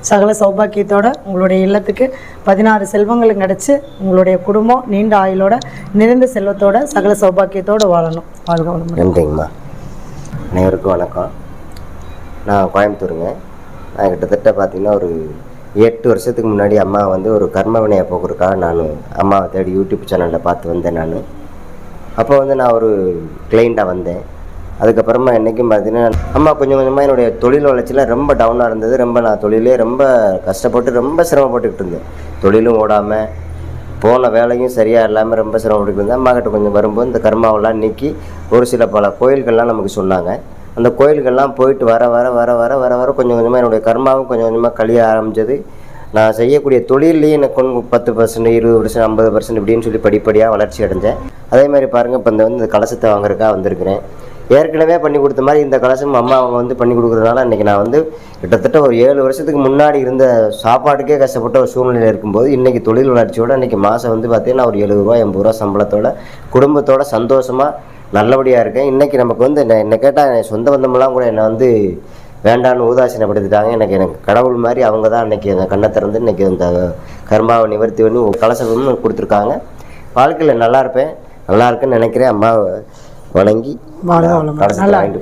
சகல சௌபாக்கியத்தோட உங்களுடைய இல்லத்துக்கு பதினாறு செல்வங்களும் கிடச்சி உங்களுடைய குடும்பம் நீண்ட ஆயுளோட நிறைந்த செல்வத்தோட சகல சௌபாக்கியத்தோடு வாழணும். வாழ்க வளமுடன். நன்றிங்கம்மா. அனைவருக்கும் வணக்கம். நான் கோயம்புத்தூருங்க. நான் கிட்டத்தட்ட பார்த்தீங்கன்னா ஒரு எட்டு வருஷத்துக்கு முன்னாடி அம்மா வந்து ஒரு கர்ம வினையை போக்குறதுக்காக நான் அம்மாவை தேடி யூடியூப் சேனலில் பார்த்து வந்தேன் நான். அப்போ வந்து நான் ஒரு கிளைண்ட்டாக வந்தேன். அதுக்கப்புறமா என்றைக்கும் பார்த்தீங்கன்னா அம்மா கொஞ்சம் கொஞ்சமாக என்னுடைய தொழில் வளர்ச்சியில் ரொம்ப டவுனாக இருந்தது. ரொம்ப நான் தொழிலே ரொம்ப கஷ்டப்பட்டு ரொம்ப சிரமப்பட்டுக்கிட்டு இருந்தேன். தொழிலும் ஓடாமல் போன வேலையும் சரியாக இல்லாமல் ரொம்ப சிரமப்பட்டு இருந்தேன். அம்மா கிட்ட கொஞ்சம் வரும்போது இந்த கர்மாவெல்லாம் நீக்கி ஒரு சில பல கோயில்கள்லாம் நமக்கு சொன்னாங்க. அந்த கோயில்கள்லாம் போயிட்டு வர வர வர வர வர வர கொஞ்சம் கொஞ்சமாக என்னுடைய கர்மாவும் கொஞ்சம் கொஞ்சமாக கழிய ஆரம்பிச்சது. நான் செய்யக்கூடிய தொழிலையும் எனக்கு கொஞ்சம் பத்து பர்சன்ட் இருபது பர்சன்ட் ஐம்பது பர்சன்ட் இப்படின்னு சொல்லி படிப்படியாக வளர்ச்சி அடைஞ்சேன். அதே மாதிரி பாருங்கள் இப்போ இந்த வந்து இந்த கலசத்தை வாங்குறதுக்காக வந்திருக்கிறேன். ஏற்கனவே பண்ணி கொடுத்த மாதிரி இந்த கலசம் அம்மா அவங்க வந்து பண்ணி கொடுக்குறதுனால இன்றைக்கி நான் வந்து கிட்டத்தட்ட ஒரு ஏழு வருஷத்துக்கு முன்னாடி இருந்த சாப்பாட்டுக்கே கஷ்டப்பட்ட ஒரு சூழ்நிலை இருக்கும்போது இன்றைக்கி தொழில் வளர்ச்சியோடு இன்றைக்கி மாதம் வந்து பார்த்திங்கன்னா ஒரு எழுபது ரூபா எண்பது ரூபா சம்பளத்தோட குடும்பத்தோட சந்தோஷமாக நல்லபடியாக இருக்கேன். இன்றைக்கி நமக்கு வந்து என்ன என்ன கேட்டால் என் சொந்த பந்தமெல்லாம் கூட என்னை வந்து வேண்டான்னு ஊதாசீனப்படுத்திட்டாங்க. எனக்கு எனக்கு கடவுள் மாதிரி அவங்க தான் அன்றைக்கி அந்த கண்ணை திறந்து இன்றைக்கி அந்த கர்மாவை நிவர்த்தி பண்ணி கலசமும் கொடுத்துருக்காங்க. வாழ்க்கையில் நல்லா இருப்பேன். நல்லா இருக்குன்னு நினைக்கிறேன். அம்மாவை வணங்கி நல்லா வாங்கிட்டு